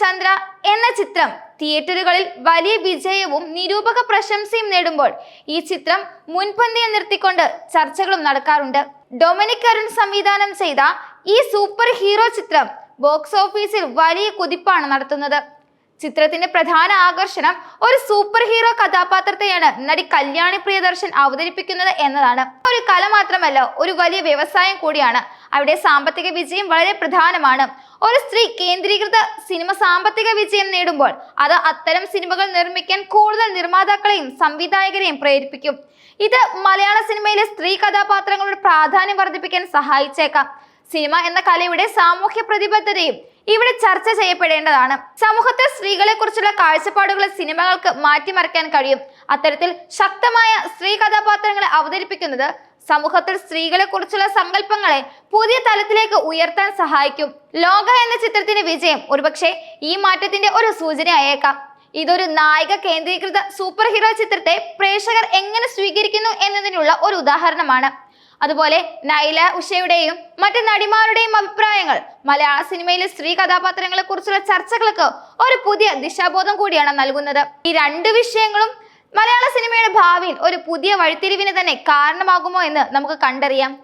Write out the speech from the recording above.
ചന്ദ്ര എന്ന ചിത്രം. തിയേറ്ററുകളിൽ വലിയ വിജയവും നിരൂപക പ്രശംസയും നേടുമ്പോൾ ഈ ചിത്രം മുൻപന്തിയിൽ നിർത്തിക്കൊണ്ട് ചർച്ചകളും നടക്കാറുണ്ട്. ഡൊമിനിക് അരുൺ സംവിധാനം ചെയ്ത ഈ സൂപ്പർ ഹീറോ ചിത്രം ബോക്സ് ഓഫീസിൽ വലിയ കുതിപ്പാണ് നടത്തുന്നത്. ചിത്രത്തിന്റെ പ്രധാന ആകർഷണം ഒരു സൂപ്പർ ഹീറോ കഥാപാത്രത്തെയാണ് നടി കല്യാണി പ്രിയദർശൻ അവതരിപ്പിക്കുന്നത് എന്നതാണ്. ഒരു കല മാത്രമല്ല ഒരു വലിയ വ്യവസായം കൂടിയാണ്. അവിടെ സാമ്പത്തിക വിജയം വളരെ പ്രധാനമാണ്. ഒരു സ്ത്രീ കേന്ദ്രീകൃത സിനിമ സാമ്പത്തിക വിജയം നേടുമ്പോൾ അത് അത്തരം സിനിമകൾ നിർമ്മിക്കാൻ കൂടുതൽ നിർമ്മാതാക്കളെയും സംവിധായകരെയും പ്രേരിപ്പിക്കും. ഇത് മലയാള സിനിമയിലെ സ്ത്രീ കഥാപാത്രങ്ങളുടെ പ്രാധാന്യം വർദ്ധിപ്പിക്കാൻ സഹായിച്ചേക്കാം. സിനിമ എന്ന കലയുടെ സാമൂഹ്യ പ്രതിബദ്ധതയും ഇവിടെ ചർച്ച ചെയ്യപ്പെടേണ്ടതാണ്. സമൂഹത്തിൽ സ്ത്രീകളെ കുറിച്ചുള്ള കാഴ്ചപ്പാടുകൾ സിനിമകൾക്ക് മാറ്റിമറിക്കാൻ കഴിയും. അത്തരത്തിൽ ശക്തമായ സ്ത്രീ കഥാപാത്രങ്ങളെ അവതരിപ്പിക്കുന്നത് സമൂഹത്തിൽ സ്ത്രീകളെ കുറിച്ചുള്ള സങ്കല്പങ്ങളെ പുതിയ തലത്തിലേക്ക് ഉയർത്താൻ സഹായിക്കും. ലോക എന്ന ചിത്രത്തിന്റെ വിജയം. ഒരുപക്ഷെ ഈ മാറ്റത്തിന്റെ ഒരു സൂചനയായേക്കാം ഇതൊരു നായിക കേന്ദ്രീകൃത സൂപ്പർ ഹീറോ ചിത്രത്തെ പ്രേക്ഷകർ എങ്ങനെ സ്വീകരിക്കുന്നു എന്നതിനുള്ള ഒരു ഉദാഹരണമാണ്. അതുപോലെ നൈല ഉഷയുടെയും മറ്റ് നടിമാരുടെയും അഭിപ്രായങ്ങൾ. മലയാള സിനിമയിലെ സ്ത്രീ കഥാപാത്രങ്ങളെ കുറിച്ചുള്ള ചർച്ചകൾക്ക് ഒരു പുതിയ ദിശാബോധം കൂടിയാണ് നൽകുന്നത്. ഈ രണ്ട് വിഷയങ്ങളും മലയാള സിനിമയുടെ ഭാവിയിൽ ഒരു പുതിയ വഴിത്തിരിവിന് തന്നെ കാരണമാകുമോ എന്ന് നമുക്ക് കണ്ടറിയാം.